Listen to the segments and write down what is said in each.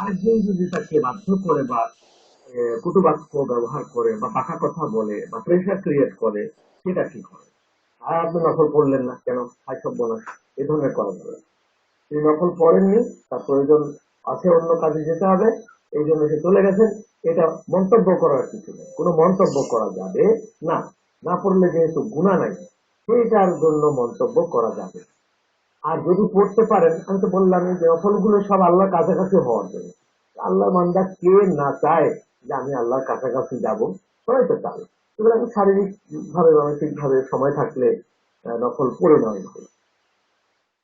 আরেকজন যদি তাকে বাধ্য করে বা কটুবাক্য ব্যবহার করে বা পাকা কথা বলে বা প্রেশার ক্রিয়েট করে, সেটা কি করে আর আপনি নকল করলেন না কেন? হাই সব বোনাস এ ধরনের করা যাবে। তিনি নকল করেননি, তার প্রয়োজন আছে অন্য কাজে যেতে হবে, এই জন্য সে চলে গেছেন। এটা মন্তব্য করার কিছু নেই। কোনো মন্তব্য করা যাবে না। না পড়লে যেহেতু গুণা নাই, সেইটার জন্য মন্তব্য করা যাবে। আর যদি পড়তে পারেন, আমি তো বললাম যে নফলগুলো সব আল্লাহর কাছাকাছি হওয়ার জন্য। আল্লাহ মান্দা কে না চায় যে আমি আল্লাহর কাছাকাছি যাব? সবাই তো চায় সুতরাং শারীরিক ভাবে মানসিক ভাবে সময় থাকলে নফল পড়ে নেওয়াই ভালো।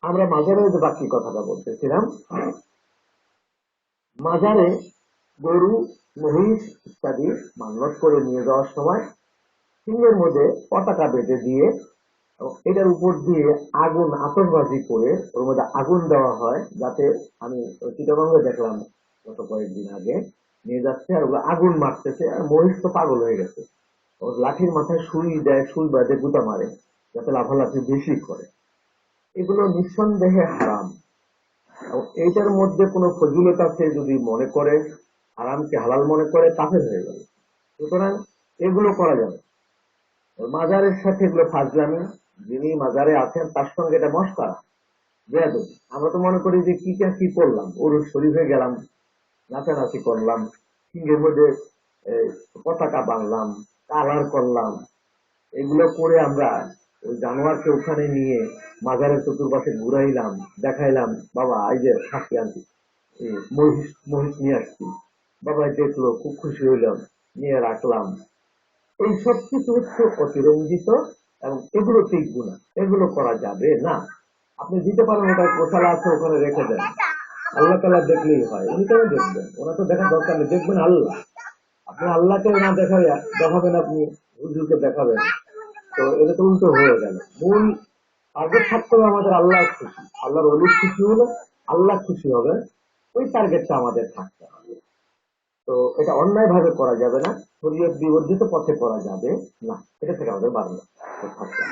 আমরা মাজারে যে বাকি কথাটা বলতেছিলাম, মাজারে গরু, মহিষ ইত্যাদি মান্যত করে নিয়ে যাওয়ার সময় সিংহের মধ্যে পতাকা বেঁধে দিয়ে এটার উপর দিয়ে আগুন আতশবাজি করে ওর মধ্যে আগুন দেওয়া হয়, যাতে আমি চিটাগঙ্গে দেখলাম গত কয়েকদিন আগে, নিয়ে যাচ্ছে আর ওগুলো আগুন মারতেছে আর মহিষ তো পাগল হয়ে গেছে। ওর লাঠির মাথায় সুই দেয়, সুই বাদে গুতা মারে, যাতে লাফালাফি বেশি করে। এগুলো নিঃসন্দেহে হারাম। এইটার মধ্যে কোনো ফজিলত আছে যদি মনে করে, হারামকে হালাল মনে করে কাফের হয়ে যাবে। সুতরাং এগুলো করা যাবে মাজারের সাথে এগুলো ফাজলামি যিনি মাজারে আছেন, তার সঙ্গে এটা মস্করা বেয়াদবি। আমরা তো মনে করি যে কি কা করলাম? ওরুস শরীফে গেলাম, নাচানাচি করলাম, সিংহের মধ্যে পতাকা বাঁধলাম কালার করলাম। এগুলো করে আমরা ওই জানোয়ারকে ওখানে নিয়ে মাজারের চতুর্পাশে ঘুরাইলাম, দেখাইলাম, বাবা, এই যে সাক্ষী আনছি মহিষ মহিষ নিয়ে আসছি। বাবা দেখল, খুব খুশি হইলাম, নিয়ে রাখলাম। এই সব কিছু হচ্ছে অতিরঞ্জিত এবং এগুলো ঠিক গুণা। এগুলো করা যাবে না। আপনি দিতে পারেন, ওটা গোশালা আছে, ওখানে রেখে দেন। আল্লাহ তালা দেখলেই হয়। উনি কেন দেখবেন? ওরা তো দেখার দরকার নেই। দেখবেন আল্লাহ। আপনি আল্লাহকে না দেখাবে দেখাবেন আপনি, হুজুরকে দেখাবেন। তো এটা তো উল্টো হয়ে গেল। মূল টার্গেট থাকতে হবে আমাদের আল্লাহ খুশি। আল্লাহর অলির খুশি হলে আল্লাহ খুশি হবে। ওই টার্গেটটা আমাদের হবে তো এটা অন্যায় ভাবে করা যাবে না, শরীয়ত বিবর্ধিত পথে করা যাবে না। এটা থেকে আমাদের বারণ থাকতে